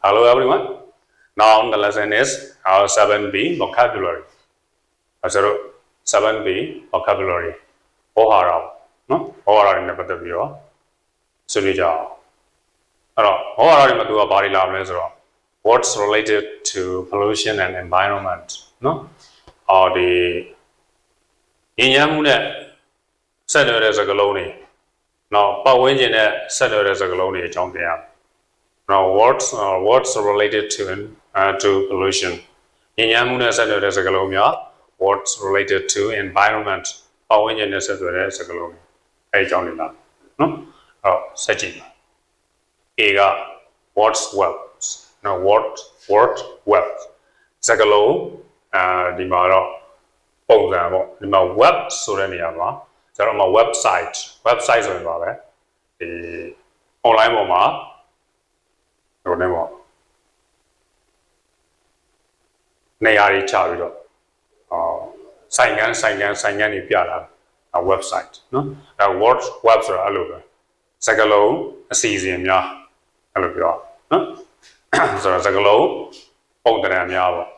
Hello everyone. Now the lesson is our 7B vocabulary. အဲဆိုတော့ 7B vocabulary ဟောဟာရာနော်ဟောဟာရာတွေနဲ့ပတ်သက်ပြီးတော့ဆွေးနွေးကြအောင်အဲ့တော့ဟောဟာရာတွေမှာသူကဘာတွေလာမလဲဆိုတော့ what's related to pollution and environment နော်အော်ဒီညဉ့်ညမ်းမှုနဲ့ဆက်နွယ်တဲ့စကားလုံးတွေနောက်ပတ်ဝန်းကျင်နဲ့ဆက်နွယ်တဲ့စကားလုံးတွေအကြောင်းပြန်ရမယ် Now what's uh, what's related to uh, to pollution ညဉ့်ညမ်းမှုနဲ့ဆက်နွယ်တဲ့စကားလုံးများ what's related to environment ပတ်ဝန်းကျင်နဲ့ဆက်သွယ်တဲ့စကားလုံးတွေအဲအကြောင်းတွေလားနော်အော်ဆက်ကြည့်ပါ A က what's web no what what web စကားလုံးအဲဒီမှာတော့ပုံစံပေါ့ဒီမှာ web ဆိုတဲ့နေရာမှာကျတော့မှာ website website ဆိုရင်ပါပဲဒီ online ပေါ်မှာ ဟိုနေပေါ့နေရာတွေချပြီးတော့အော်ဆိုင်ကန်းဆိုင်ကန်းဆိုင်ကန်းတွေပြတာအဲ website နော်အဲ word web ဆိုတာအဲ့လိုပဲစကားလုံးအစီအစဉ်များအဲ့လိုပြောနော်ဆိုတော့စကားလုံးပုံသဏ္ဍာန်များပေါ့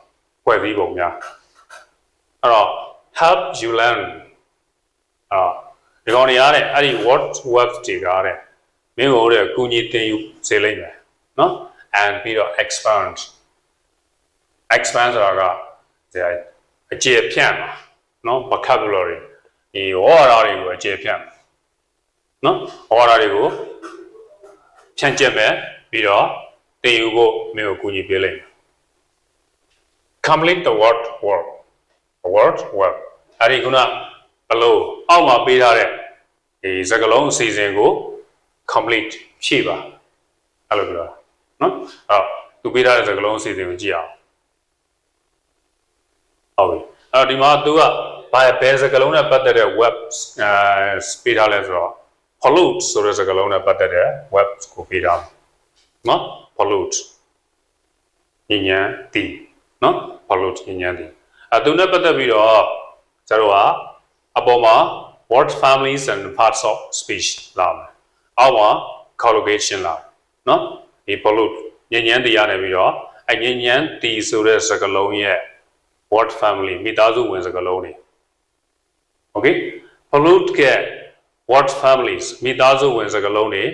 ဖွဲ့စည်းပုံများအဲ့တော့ help you learn အော်ဒီကောင်တွေရတဲ့အဲ့ဒီ word web တွေကားတဲ့မင်းတို့တဲ့ကုညီတင်ယူစေလိမ့်မယ် နော် and ပြီးတော့ expand expand ဆိုတာကဒီအကျေဖြန့်ပါနော် vocabulary ဒီဝါရာတွေကိုအကျေဖြန့်နော်ဝါရာတွေကိုဖြန့်ကျက်မယ်ပြီးတော့တင်ယူဖို့မင်းကိုကူညီပေးလိမ့်မယ် complete the word word word word အဲ့ဒီခုနဘလို့အောက်မှာပေးထားတဲ့ဒီစကားလုံးအစီအစဉ်ကို complete ဖြည့်ပါအဲ့လိုပြောတာ နော်အဲ့တော့သူပေးထားတဲ့စကားလုံးအစီအစဉ်ကိုကြည့်အောင်ဟုတ်ပြီအဲ့တော့ဒီမှာသူကဘာဘယ်စကားလုံးနဲ့ပတ်သက်တဲ့ web အဲပေးထားလဲဆိုတော့ pollute ဆိုတဲ့စကားလုံးနဲ့ပတ်သက်တဲ့ web ကိုပေးထားတယ်နော် pollute ညဉ့်ညမ်းတီနော် pollute ညဉ့်ညမ်းတီအဲသူနဲ့ပတ်သက်ပြီးတော့ကျတော့ကအပေါ်မှာ word families and parts of speech လာမယ်အောက်မှာ collocation လာတယ်နော် ဒီ pollute ညဉ့်ညမ်းတီရနေပြီးတော့အညဉ့်ညမ်းတီဆိုတဲ့စကားလုံးရဲ့ word family မိသားစုဝင်စကားလုံးတွေ okay pollute က word families မိသားစုဝင်စကားလုံးတွေ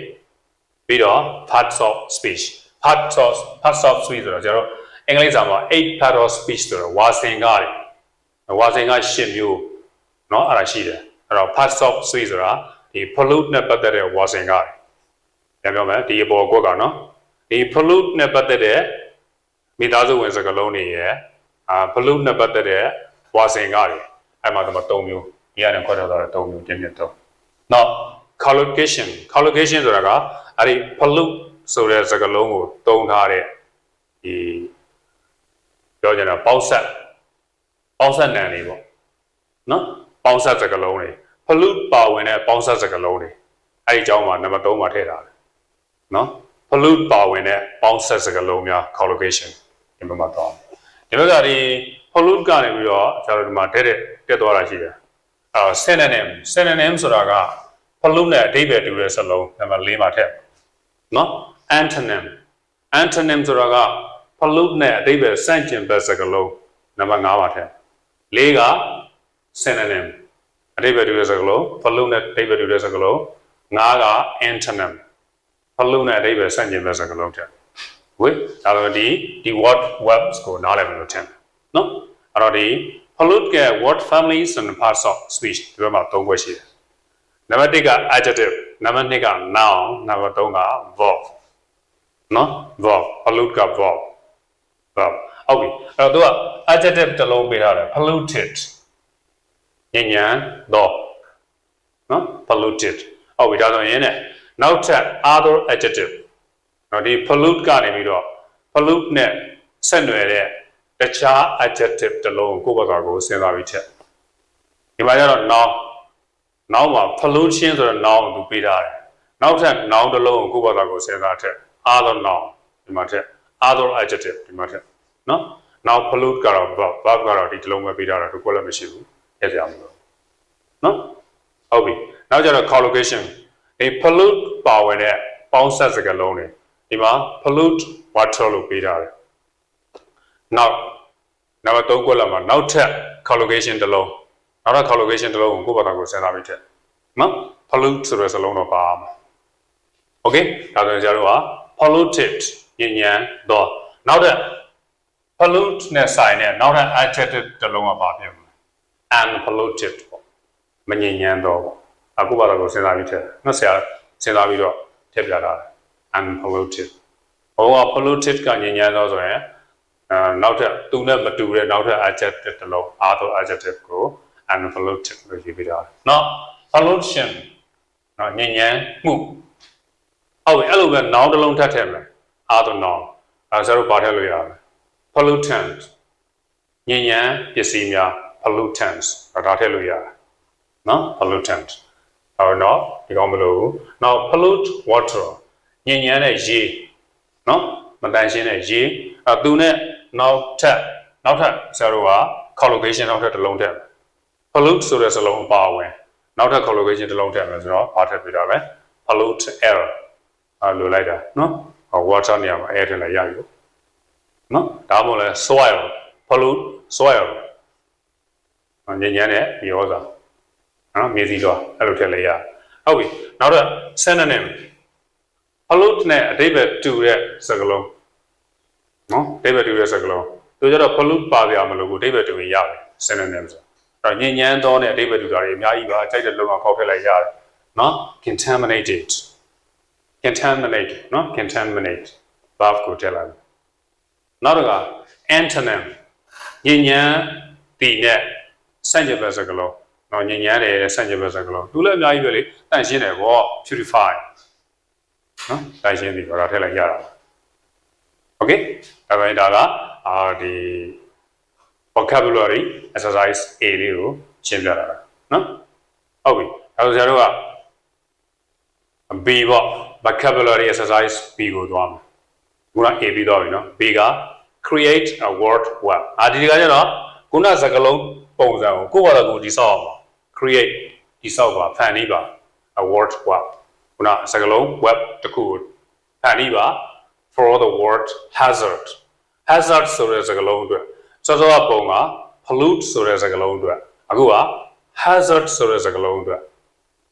ပြီးတော့ parts of speech parts of parts of speech ဆိုတော့ကျွန်တော်အင်္ဂလိပ်စာမှာ eight parts of speech ဆိုတော့ဝါစင်ကားတွေဝါစင်ကား10မျိုးเนาะအဲ့ဒါရှိတယ်အဲ့တော့ parts of speech ဆိုတာဒီ pollute နဲ့ပတ်သက်တဲ့ဝါစင်ကားတွေပြန်ပြောမယ်ဒီအပေါ်ကွက်ကနော် ဒီ pollute နဲ့ပတ်သက်တဲ့မိသားစုဝင်စကားလုံးတွေရဲ့အာ pollute နဲ့ပတ်သက်တဲ့ဝါစင်ကားတွေအဲ့မှာတော့3မျိုးဒီကနေခွဲထားတာ3မျိုးတင်းတင်းတော့ now collocation collocation ဆိုတာကအဲ့ဒီ pollute ဆိုတဲ့စကားလုံးကိုတုံးထားတဲ့ဒီပြောကြတာပေါင်းဆက်ပေါင်းဆက်နံတွေပေါ့နော်ပေါင်းဆက်စကားလုံးတွေ pollute ပါဝင်တဲ့ပေါင်းဆက်စကားလုံးတွေအဲ့ဒီအကြောင်းမှာနံပါတ်3မှာထည့်ထားတယ်နော် pollute ပါဝင်တဲ့ပေါင်းဆက်စကားလုံးများ collocation ဒီမှာမှာတော့ဒီဘက်ကဒီ pollute ကနေပြီးတော့ကျွန်တော်ဒီမှာတက်တဲ့တက်သွားတာရှိတယ်အဲ synonym synonym ဆိုတာက pollute နဲ့အဓိပ္ပာယ်တူတဲ့စလုံးနံပါတ်4မှာထည့်နော် antonym antonym ဆိုတာက pollute နဲ့အဓိပ္ပာယ်ဆန့်ကျင်ဘက်စကားလုံးနံပါတ်5မှာထည့်၄က synonym အဓိပ္ပာယ်တူတဲ့စကားလုံး pollute နဲ့အဓိပ္ပာယ်တူတဲ့စကားလုံး5က antonym pollute နဲ့အဓိပ္ပာယ်ဆန့်ကျင်ဘက်စကားလုံးထည့်ဝေးဒါတော့ဒီဒီ word webs ကိုနားလည်မယ်လို့ထင်တယ်နော်အဲ့တော့ဒီ pollute က word families and parts of speech ဒီဘက်မှာ၃ခွဲရှိတယ်နံပါတ်1က adjective နံပါတ်2က noun နံပါတ်3က verb နော် verb pollute က verb verb ဟုတ်ပြီအဲ့တော့သူက adjective တစ်လုံးပေးထားတယ် polluted ညဉ့်ညံတော့နော် polluted ဟုတ်ပြီဒါဆိုရင်ね နောက်ထပ် other adjective နော်ဒီ pollute ကနေပြီးတော့ pollute နဲ့ဆက်နွယ်တဲ့တခြား adjective တစ်လုံးကိုကိုယ့်ဘက်ကကိုစဉ်းစားပြီးထည့်ဒီမှာကျတော့ noun နောက်မှာ pollution ဆိုတဲ့ noun ကိုသူပေးထားတယ်နောက်ထပ် noun တစ်လုံးကိုကိုယ့်ဘက်ကကိုစဉ်းစားထည့် other noun ဒီမှာထည့် other adjective ဒီမှာထည့်နော်နောက် pollute ကတော့ verb verb ကတော့ဒီတစ်လုံးပဲပေးထားတာသူကွက်လည်းမရှိဘူးရစရာမလိုနော်ဟုတ်ပြီနောက်ကျတော့ collocation ဒီ pollute ပါဝင်တဲ့ပေါင်းဆက်စကားလုံးတွေဒီမှာ pollute water လို့ပေးထားတယ်နောက်နံပါတ်3ကွက်လောက်မှာနောက်ထပ် collocation တစ်လုံးနောက်ထပ် collocation တစ်လုံးကိုကိုယ့်ဘာသာကိုစဉ်းစားပြီးထည့်နော် pollute ဆိုတဲ့စလုံးတော့ပါမှာ okay ဒါဆိုရင်ကျတော့ polluted ညဉ့်ညံတော့နောက်ထပ် pollute နဲ့ဆိုင်နဲ့နောက်ထပ် adjective တစ်လုံးကပါပြန်မှာ unpolluted ပေါ့မညဉ့်ညံတော့ပေါ့ အခုဘာသာကိုစဉ်းစားပြီးထည့်နော်ဆရာစဉ်းစားပြီးတော့ထည့်ပြတာ unpolluted ဟိုက polluted ကညဉ့်ညံတော့ဆိုရင်အဲနောက်ထပ်သူနဲ့မတူတဲ့နောက်ထပ် adjective တစ်လုံးအားသော adjective ကို unpolluted လို့ရေးပြတာเนาะ pollution เนาะညဉ့်ညံမှုဟုတ်ပြီအဲ့လိုပဲ noun တစ်လုံးထပ်ထည့်မယ်အားသော noun အဲဆရာတို့ပါထည့်လို့ရတယ် pollutant ညဉ့်ညံပစ္စည်းများ pollutants ဒါထည့်လို့ရတယ် เนาะ pollutant ဟောတော့ဒီကောင်မလို့နောက် pollute water ညဉ့်ညံတဲ့ရေเนาะမတန်ရှင်းတဲ့ရေအဲသူနဲ့နောက်ထပ်နောက်ထပ်ဆရာတို့က collocation နောက်ထပ်တစ်လုံးထည့်မယ် pollute ဆိုတဲ့စလုံးအပါအဝင်နောက်ထပ် collocation တစ်လုံးထည့်မယ်ဆိုတော့ဘာထည့်ပြတာလဲ pollute air အဲလိုလိုက်တာနော်ဟော water နေရာမှာ air ထည့်လိုက်ရပြီနော်ဒါမှမဟုတ်လဲ soil pollute soil ညဉ့်ညံတဲ့မြေဩဇာ နော်မြေစီတော့အဲ့လိုထည့်လိုက်ရဟုတ်ပြီနောက်တော့ synonym pollute နဲ့အဓိပ္ပာယ်တူတဲ့စကားလုံးနော်အဓိပ္ပာယ်တူတဲ့စကားလုံးသူကျတော့ pollute ပါပြမလို့ကိုအဓိပ္ပာယ်တူရင်ရတယ် synonym ဆိုတော့ညဉ့်ညံသောနဲ့အဓိပ္ပာယ်တူတာတွေအများကြီးပါကြိုက်တဲ့လုံးအောင်ခောက်ထည့်လိုက်ရတယ်နော် contaminated contaminate နော် contaminate verb ကိုထည့်လိုက်နောက်တစ်ခါ antonym ညဉ့်ညံတည်နဲ့စန့်ကျင်ဘက်စကားလုံး နော်ညဉ့်ညံတယ်စန့်ကျင်ဘက်စကားလုံးသူလည်းအများကြီးပဲလေတန့်ရှင်းတယ်ဗော purify နော်တန့်ရှင်းပြီတော့ဒါထည့်လိုက်ရတာ okay ဒါပေမဲ့ဒါကအာဒီ vocabulary exercise A လေးကိုရှင်းပြတာနော်ဟုတ်ပြီဒါဆိုဆရာတို့က B ပေါ့ vocabulary exercise B ကိုသွားမယ်ခုန A ပြီးသွားပြီနော် B က create a word web အာဒီကကျတော့ခုနစကားလုံးပုံစံကိုကိုယ့်ဘာသာကိုယ်တိဆောက်အောင်ပါ create တိဆောက်ပါဖန်တီးပါ a word web ခုနစကားလုံး web တစ်ခုကိုဖန်တီးပါ for the word hazard hazard ဆိုတဲ့စကားလုံးအတွက်စောစောကပုံက pollute ဆိုတဲ့စကားလုံးအတွက်အခုက hazard ဆိုတဲ့စကားလုံးအတွက်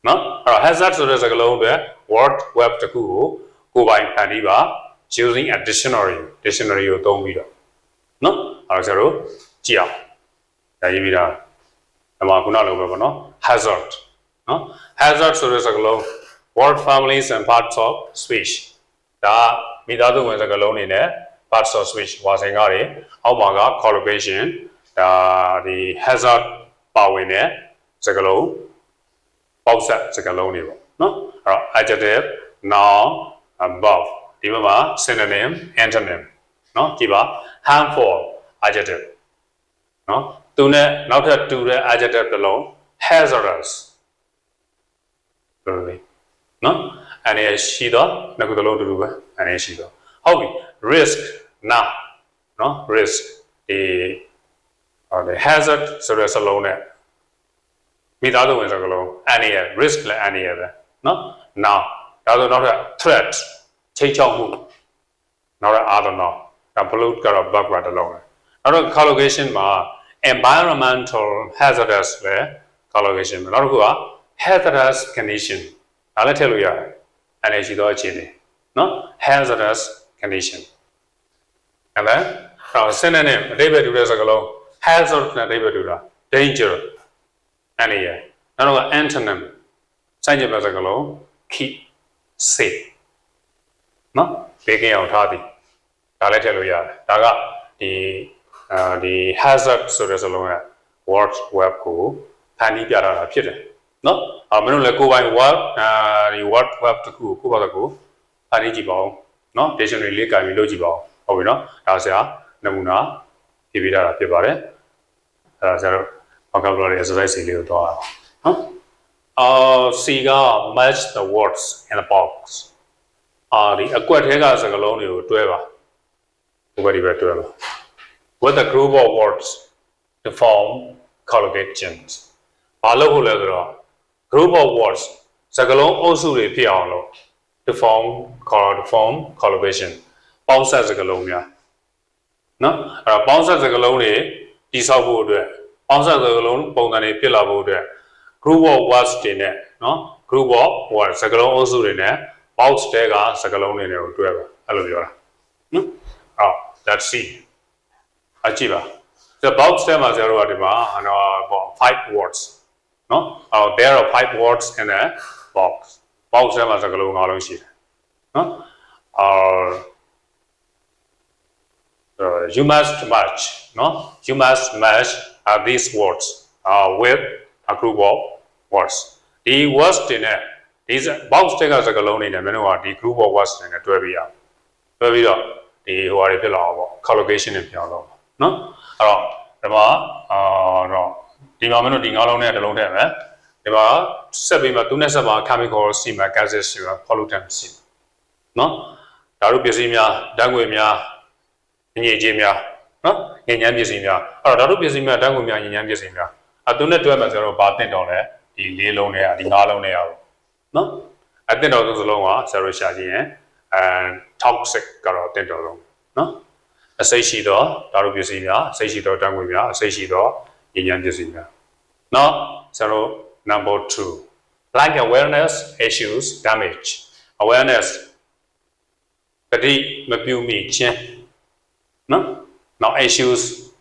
နော်အဲ့တော့ hazard ဆိုတဲ့စကားလုံးအတွက် word web တစ်ခုကိုကိုယ်ပိုင်ဖန်တီးပါ using a dictionary dictionary ကိုသုံးပြီးတော့နော်အဲ့တော့ကျတော့ကြည့်အောင်ဒါရေးပြီးတာ ဒီမှာခုနလိုပဲပေါ့နော် hazard နော် hazard ဆိုတဲ့စကားလုံး word families and parts of speech ဒါမိသားစုဝင်စကားလုံးတွေနဲ့ parts of speech ဝါဆိုင်ကားတွေအောက်မှာက collocation ဒါဒီ hazard ပါဝင်တဲ့စကားလုံးပေါက်ဆက်စကားလုံးတွေပေါ့နော်အဲ့တော့ adjective noun above ဒီမှာ synonym antonym နော်ကြည့်ပါ harmful adjective နော် သူနဲ့နောက်ထပ်တူတဲ့ adjective တစ်လုံး hazardous လို့လေနော်အနေရှိတော့နှစ်ခုတစ်လုံးတူတူပဲအနေရှိတော့ဟုတ်ပြီ risk နာနော် risk ဒီဟောလေ hazard ဆိုတဲ့စလုံးနဲ့မိသားစုဝင်စကားလုံးအနေရ risk လည်းအနေရပဲနော် now ဒါဆိုနောက်ထပ် threat ချိန်ချောက်မှုနောက်ထပ် other now ဒါ pollute ကတော့ bug ပါတစ်လုံးပဲနောက်တော့ collocation မှာ environmental hazardous လဲ collocation ပဲနောက်တစ်ခုက hazardous condition ဒါလည်းထည့်လို့ရတယ်အနေရှိသောအခြေအနေနော် hazardous condition အဲ့ဒါတော့ synonym အဓိပ္ပာယ်တူတဲ့စကားလုံး hazard နဲ့အဓိပ္ပာယ်တူတာ danger အနေရနောက်တော့ antonym စိုက်ကြတဲ့စကားလုံး keep safe နော်ဘေးကင်းအောင်ထားသည်ဒါလည်းထည့်လို့ရတယ်ဒါကဒီအာ ဒီ hazard ဆိုတဲ့စလုံးက word web ကိုဖန်တီးပြထားတာဖြစ်တယ်နော်အာမင်းတို့လည်းကိုယ်ပိုင် word အာဒီ word web တခုကိုကိုယ့်ဘာသာကိုဖန်တီးကြည့်ပါဦးနော် dictionary လေးကြိုင်ပြီးလုပ်ကြည့်ပါဦးဟုတ်ပြီနော်ဒါဆရာနမူနာပြပြထားတာဖြစ်ပါတယ်အဲဒါဆရာတို့ vocabulary exercise လေးကိုတော့အောင်နော်အာစီက match the words in the box အာဒီအကွက်ထဲကစကားလုံးတွေကိုတွဲပါဘယ်ဒီပဲတွဲပါ with a group of words to form collocations ဘာလို့ဟုတ်လဲဆိုတော့ group of words စကားလုံးအုပ်စုတွေဖြစ်အောင်လို့ to form color to form collocation ပေါင်းဆက်စကားလုံးများနော်အဲ့တော့ပေါင်းဆက်စကားလုံးတွေတိဆောက်ဖို့အတွက်ပေါင်းဆက်စကားလုံးပုံစံတွေဖြစ်လာဖို့အတွက် group of words တွေနဲ့နော် group of words စကားလုံးအုပ်စုတွေနဲ့ box တဲကစကားလုံးတွေနဲ့ကိုတွဲပါအဲ့လိုပြောတာနော်အော် let's see အကြည့်ပါ the box တဲမှာဆရာတို့ကဒီမှာဟောပေါ့5 words နော်အော် there are 5 words in a box box ထဲမှာစကားလုံး၅လုံးရှိတယ်နော်အော် uh, you must match no you must match uh, these words uh, with a group of words ဒီ words တွေနဲ့ဒီ box တွေကစကားလုံးတွေနဲ့မင်းတို့ကဒီ group of words တွေနဲ့တွဲပြီးရအောင်တွဲပြီးတော့ဒီဟိုဟာတွေဖြစ်လာအောင်ပေါ့ collocation တွေပြောင်းတော့ နော်အဲ့တော့ဒီမှာအာတော့ဒီမှာမင်းတို့ဒီငါးလုံးနဲ့တစ်လုံးထည့်မယ်ဒီမှာဆက်ပြီးမှသူနဲ့ဆက်မှာ chemical စီမှာ gases စီမှာ pollutants စီနော်ဒါတို့ပစ္စည်းများဓာတ်ငွေများညစ်ကြေးများနော်ညဉ့်ညမ်းပစ္စည်းများအဲ့တော့ဓာတုပစ္စည်းများဓာတ်ငွေများညဉ့်ညမ်းပစ္စည်းများအဲသူနဲ့တွဲမှာဆိုတော့ဘာတင်တော့လဲဒီလေးလုံးနဲ့ဒီငါးလုံးနဲ့ရအောင်နော်အတင်တော်ဆုံးစလုံးကဆရာတို့ရှာကြည့်ရင်အဲ toxic ကတော့တင်တော်ဆုံးနော် အစိတ်ရှိသောဓာတုပစ္စည်းများအစိတ်ရှိသောဓာတ်ငွေများအစိတ်ရှိသောညဉ့်ညမ်းပစ္စည်းများနော်ဆရာတို့ number 2 lack awareness issues damage awareness တတိမပြုမိခြင်းနော်နောက် issues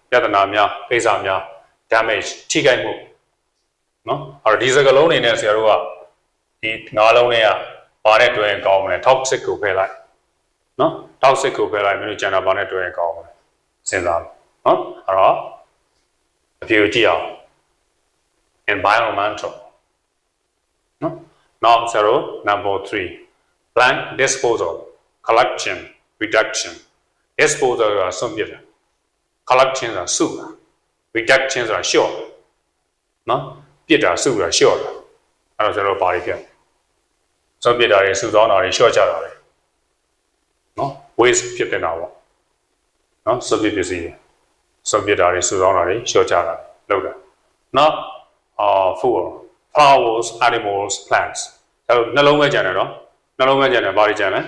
ပြဿနာများကိစ္စများ damage ထိခိုက်မှုနော်အဲ့တော့ဒီစကလုံးနေနဲ့ဆရာတို့ကဒီငါးလုံးတွေကဘာနဲ့တွဲရင်ကောင်းမလဲ toxic ကိုဖယ်လိုက် နော် toxic ကိုဖယ်လိုက်မင်းတို့ကျန်တာဘာနဲ့တွဲရင်ကောင်းမလဲစဉ်းစားလို့နော်အဲ့တော့အပြေကြည့်အောင် environmental နော်နောက်ဆရာတို့ number 3 plant disposal collection reduction disposal ဆိုတာဆုံးပြတာ collection ဆိုတာစုတာ reduction ဆိုတာလျှော့တာနော်ပြစ်တာစုတာလျှော့တာအဲ့တော့ကျွန်တော်ဘာတွေပြဆုံးပြတာတွေစုဆောင်းတာတွေလျှော့ချတာတွေ နော် waste ဖြစ်တင်တာပေါ့နော်ဆုံးပြပစ္စည်းတွေဆုံးပြတာတွေစုဆောင်းတာတွေလျှော့ချတာလုပ်တာနော်အာ food flowers animals plants အဲ့တော့နှလုံးပဲကြံတယ်နော်နှလုံးပဲကြံတယ်ဘာတွေကြံလဲ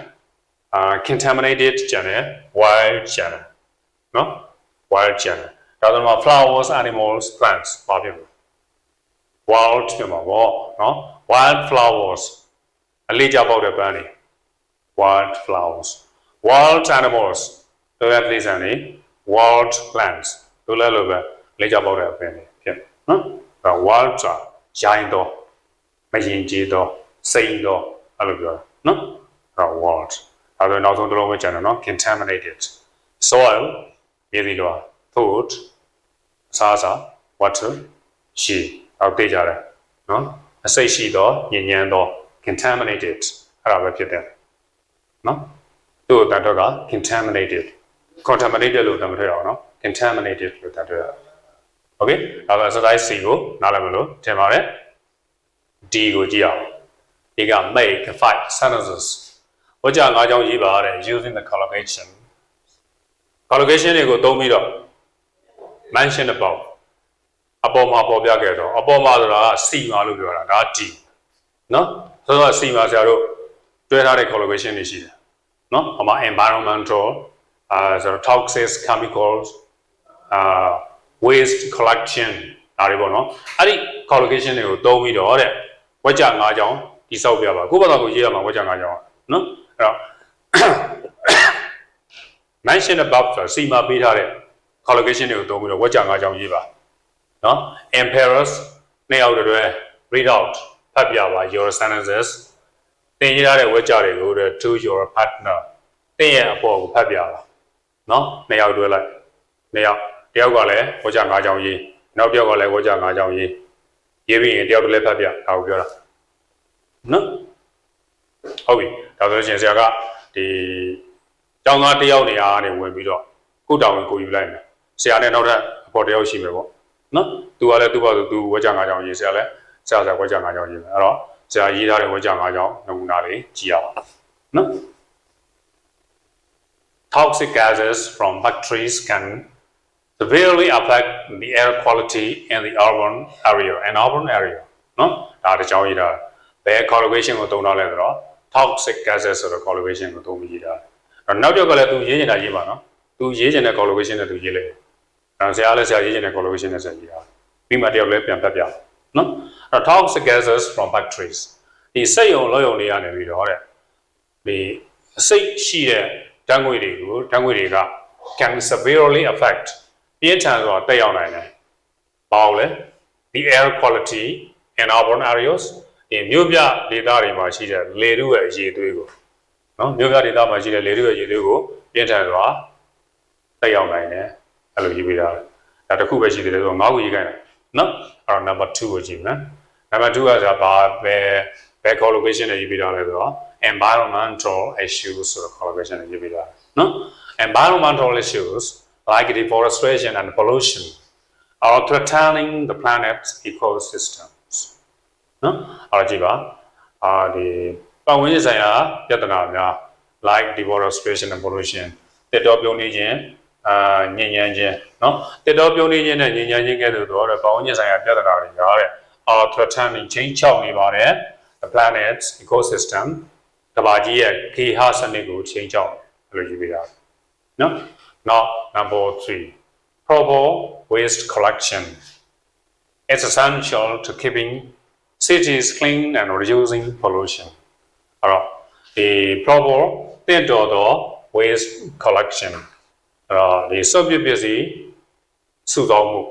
uh, contaminated channel wild channel နော် wild channel ဒါဆိုတော့ flowers animals plants ဘာဖြစ်လဲ wild ဖြစ်မှာပေါ့နော် wild flowers အလေးကြပေါက်တဲ့ပန်းတွေ wild flowers wild animals တို့ရတဲ့စံတွေ wild plants တို့လည်းလိုပဲအလေးကြပေါက်တဲ့ပန်းတွေဖြစ်နော်ဒါ wild ဆိုတာရိုင်းတော့မရင်ကျေးတော့စိမ့်တော့အဲ့လိုပြောတာနော်အဲ့ဒါ wild အဲဒါနောက်ဆုံးတစ်လုံးပဲကျန်တယ်နော် contaminated soil မြေဒီလွာ food စားစား water ရှိအောက်သိကြတယ်နော်အစိတ်ရှိသောညဉ့်ညမ်းသော contaminated အဲ့ဒါပဲဖြစ်တယ်နော် သူ့အတန်တော့က contaminated contaminated လို့တတ်မထွက်အောင်နော် contaminated လို့တတ်ထွက်အောင် okay ဒါပဲစတိုင်း C ကိုနားလည်မလို့ထင်ပါတယ် D ကိုကြည့်အောင်ဒီက make five sentences ဟောကြား၅ကြောင်းရေးပါတဲ့ using the collocation collocation တွေကိုသုံးပြီးတော့ mention about အပေါ်မှာပေါ်ပြခဲ့တော့အပေါ်မှာဆိုတာက C မှာလို့ပြောတာဒါ D နော်ဆိုတော့ C မှာဆရာတို့တွဲထားတဲ့ collocation တွေရှိတယ် နော်ဟိုမှာ environmental အာဆိုတော့ toxic chemicals အာ waste collection ဒါတွေပေါ့နော်အဲ့ဒီ collocation တွေကိုသုံးပြီးတော့တဲ့ဝကြ၅ကြောင်းတိဆောက်ပြပါကိုယ့်ဘာသာကိုရေးရမှာဝကြ၅ကြောင်းနော်အဲ့တော့ mention about ဆိုစီမှာပေးထားတဲ့ collocation တွေကိုသုံးပြီးတော့ဝကြ၅ကြောင်းရေးပါနော် emperors နှစ်ယောက်တည်း read out ဖတ်ပြပါ your sentences သင်ရေးထားတဲ့ဝကြတွေကိုတဲ့ to your partner သင်ရဲ့အပေါ်ကိုဖတ်ပြပါနော်နှစ်ယောက်တွဲလိုက်နှစ်ယောက်တယောက်ကလည်းဝကြ၅ကြောင်းရေးနောက်တစ်ယောက်ကလည်းဝကြ၅ကြောင်းရေးရေးပြီးရင်တယောက်တည်းလည်းဖတ်ပြဒါကိုပြောတာနော်ဟုတ်ပြီဒါဆိုလို့ရှိရင်ဆရာကဒီကျောင်းသားတယောက်နေရာကနေဝင်ပြီးတော့ကိုတောင်ဝင်ကိုယူလိုက်မယ်ဆရာနဲ့နောက်ထပ်အပေါ်တယောက်ရှိမယ်ပေါ့နော်သူကလည်းသူ့ဘာသူသူဝကြ၅ကြောင်းရေးဆရာလည်းဆရာဆရာဝကြ၅ကြောင်းရေးမယ်အဲ့တော့ ဆရာရေးထားတဲ့ဝကြ၅ကြောင်းနမူနာလေးကြည့်ရအောင်နော် toxic gases from factories can severely affect the air quality in the urban area and urban area နော်ဒါတကြောင်ရေးတာဘယ် collocation ကိုသုံးထားလဲဆိုတော့ toxic gases ဆိုတော့ correlation ကိုသုံးပြီးရေးတာအဲ့တော့နောက်တစ်ယောက်ကလည်းသူရေးနေတာရေးပါနော်သူရေးချင်တဲ့ correlation နဲ့သူရေးလိုက်အဲ့ဆရာလည်းဆရာရေးချင်တဲ့ correlation နဲ့ဆရာရေးတာပြီးမှတယောက်လည်းပြန်ဖတ်ပြနော် အဲ့တော့ toxic gases from factories ဒီစိတ်ယုံလောယုံတွေကနေပြီးတော့တဲ့ဒီစိတ်ရှိတဲ့ဓာတ်ငွေတွေကိုဓာတ်ငွေတွေက can severely affect ပြင်းထန်စွာတက်ရောက်နိုင်တယ်။ဘာလို့လဲ the air quality in urban areas ဒီမြို့ပြဒေသတွေမှာရှိတဲ့လေထုရဲ့အရည်အသွေးကိုနော်မြို့ပြဒေသမှာရှိတဲ့လေထုရဲ့အရည်အသွေးကိုပြင်းထန်စွာတက်ရောက်နိုင်တယ်အဲ့လိုရေးပေးတာဒါတစ်ခုပဲရှိသေးတယ်ဆိုတော့ငါးခုရေးခိုင်းတယ်နော်အဲ့တော့ number 2ကိုကြည့်မယ် number 2ကဆိုတာဘာပဲဘယ် collocation နဲ့ရေးပေးတာလဲဆိုတော့ environmental issues ဆိုတော့ collocation နဲ့ရေးပေးတာနော် environmental issues like deforestation and pollution are threatening the planet's ecosystems နော်အဲ့တော့ကြည့်ပါအာဒီပတ်ဝန်းကျင်ဆိုင်ရာပြဿနာများ like deforestation and pollution တက်တော့ပြုံးနေခြင်းအာညဉ့်ညမ်းခြင်းနော်တက်တော့ပြုံးနေခြင်းနဲ့ညဉ့်ညမ်းခြင်းကဲ့သို့သောပတ်ဝန်းကျင်ဆိုင်ရာပြဿနာတွေများတဲ့ are threatening ချိန်ချောက်နေပါတယ် the planet's ecosystem ကမ္ဘာကြီးရဲ့ဂေဟစနစ်ကိုချိန်ချောက်လို့ယူပေးတာနော် now number 3 proper waste collection. It's essential to keeping cities clean and reducing pollution. အဲ့တော့ဒီ proper တင့်တော်သော waste collection. အဲ့တော့ဒီစုပ်ပစ္စည်းစုဆောင်းမှု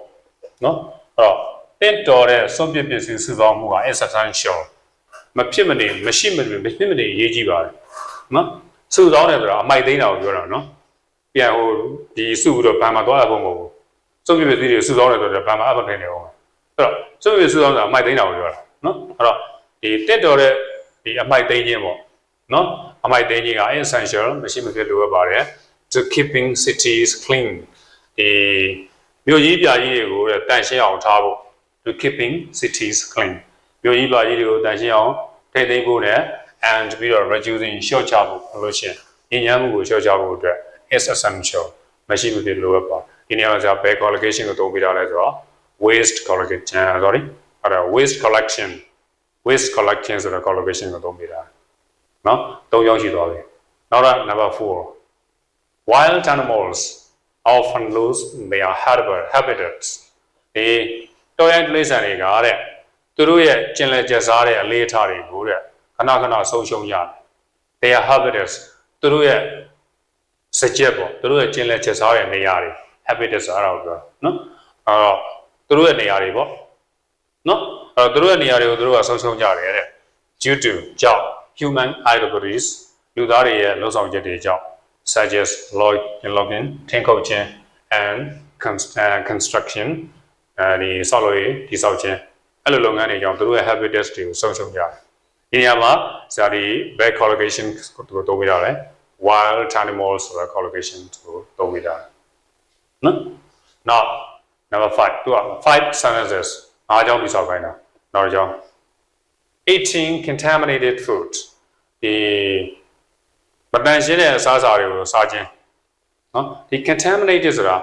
နော်အဲ့တော့ တင့်တော်တဲ့စွန့်ပစ်ပစ္စည်းစုပေါင်းမှုက essential မဖြစ်မနေမရှိမနေမဖြစ်မနေရေးကြည့်ပါတယ်နော်စုပေါင်းတယ်ဆိုတာအမိုက်သိမ်းတာကိုပြောတာနော်ပြန်ဟိုဒီစုပြီးတော့ဘာမှသွားတာပုံမဟုတ်ဘူးစွန့်ပစ်ပစ္စည်းတွေစုပေါင်းတယ်ဆိုတော့ဘာမှအပ်မနေနေအောင်အဲ့တော့စွန့်ပစ်စုပေါင်းတာအမိုက်သိမ်းတာကိုပြောတာနော်အဲ့တော့ဒီတင့်တော်တဲ့ဒီအမိုက်သိမ်းခြင်းပေါ့နော်အမိုက်သိမ်းခြင်းက essential မရှိမဖြစ်လိုအပ်ပါတယ် to keeping cities clean ဒီမြို့ကြီးပြကြီးတွေကိုတန့်ရှင်းအောင်ထားဖို့ to keeping cities clean. မြို့ကြီးလွှာကြီးတွေကိုတန်ရှင်းအောင်ထိသိမ်းဖို့နဲ့ and ပြီးတော့ reducing လျှော့ချဖို့လို့ရှိရင်ညဉ့်ညမ်းမှုကိုလျှော့ချဖို့အတွက် is essential မရှိမဖြစ်လိုအပ်ပါဒီနေရာမှာဆရာ back collocation ကိုသုံးပြထားလဲဆိုတော့ waste collection sorry အဲ့ဒါ waste collection waste collection ဆိုတဲ့ collocation ကိုသုံးပြထားနော်?သုံးရောက်ရှိသွားပြီနောက်တော့ number 4 wild animals often lose their habitats ဒီ တော်ရိုင်းတိရစ္ဆာန်တွေကတဲ့သူတို့ရဲ့ကျင်လည်ကျက်စားတဲ့အလေးအထားတွေကိုတဲ့ခဏခဏဆုံးရှုံးရတယ် their habitats သူတို့ရဲ့စကြက်ပေါ့သူတို့ရဲ့ကျင်လည်ကျက်စားတဲ့နေရာတွေ habitats အဲ့ဒါကိုပြောတာနော်အဲ့တော့သူတို့ရဲ့နေရာတွေပေါ့နော်အဲ့တော့သူတို့ရဲ့နေရာတွေကိုသူတို့ကဆုံးရှုံးကြတယ်တဲ့ due to ကြောင့် human activities လူသားတွေရဲ့လှုပ်ဆောင်ချက်တွေကြောင့် such as log logging ထင်းခုတ်ခြင်း and cons- uh, construction အဲဒီဆောက်လုပ်ရေးဒီဆောက်ခြင်းအဲ့လိုလုပ်ငန်းတွေကြောင့်သူတို့ရဲ့ habitats တွေကိုဆုံးရှုံးကြတယ်ဒီနေရာမှာဇာတိ back collocation ကိုသုံးပြရတယ် wild animals ဆိုတဲ့ collocation ကိုသုံးပြရတယ်နော် now number 5သူက5 sentences အားကြောင့်ဒီဆောက်ခိုင်းတာနောက်တစ်ကြောင်း18 contaminated food ဒီမတန်ရှင်းတဲ့အစားအစာတွေကိုစားခြင်းနော်ဒီ contaminated ဆိုတာ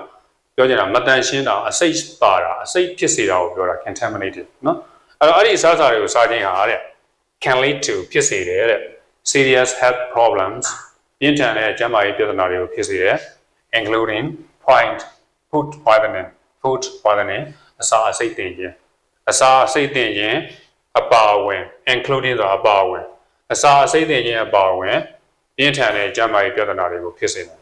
ပြောချင်တာမတန်ရှင်းတာအစိတ်ပါတာအစိတ်ဖြစ်စေတာကိုပြောတာ contaminated နော်အဲ့တော့အဲ့ဒီအစားအစာတွေကိုစားခြင်းဟာတဲ့ can lead to ဖြစ်စေတယ်တဲ့ serious health problems ပြင်းထန်တဲ့ကျန်းမာရေးပြဿနာတွေကိုဖြစ်စေတယ် including point food poisoning food poisoning အစာအဆိပ်တင်ခြင်းအစာအဆိပ်တင်ခြင်းအပါအဝင် including ဆိုတာအပါအဝင်အစာအဆိပ်တင်ခြင်းအပါအဝင်ပြင်းထန်တဲ့ကျန်းမာရေးပြဿနာတွေကိုဖြစ်စေတယ်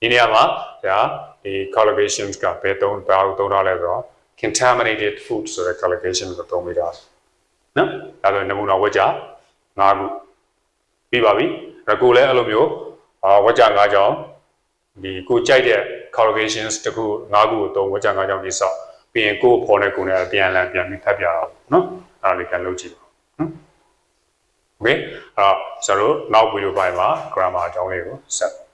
ဒီနေရာမှာဒါ ဒီ collocations ကဘယ်သုံးဘာကိုသုံးထားလဲဆိုတော့ contaminated food ဆိုတဲ့ collocation ကိုသုံးပြီးတာနော်ဒါဆိုနမူနာဝကြ၅ခုပြီးပါပြီရကူလည်းအဲ့လိုမျိုးအာဝကြ၅ကြောင်းဒီကိုကြိုက်တဲ့ collocations တခု၅ခုကိုသုံးဝကြ၅ကြောင်းဒီဆောက်ပြီးရင်ကိုယ်ဖော်တဲ့ကိုယ်နဲ့အပြန်အလှန်ပြန်ပြီးဖတ်ပြအောင်နော်အဲ့ဒါလေးကန်လုပ်ကြည့်ပါနော် Okay အဲ့တော့ကျွန်တော်တို့နောက်ဗီဒီယိုပိုင်းမှာ grammar အကြောင်းလေးကိုဆက်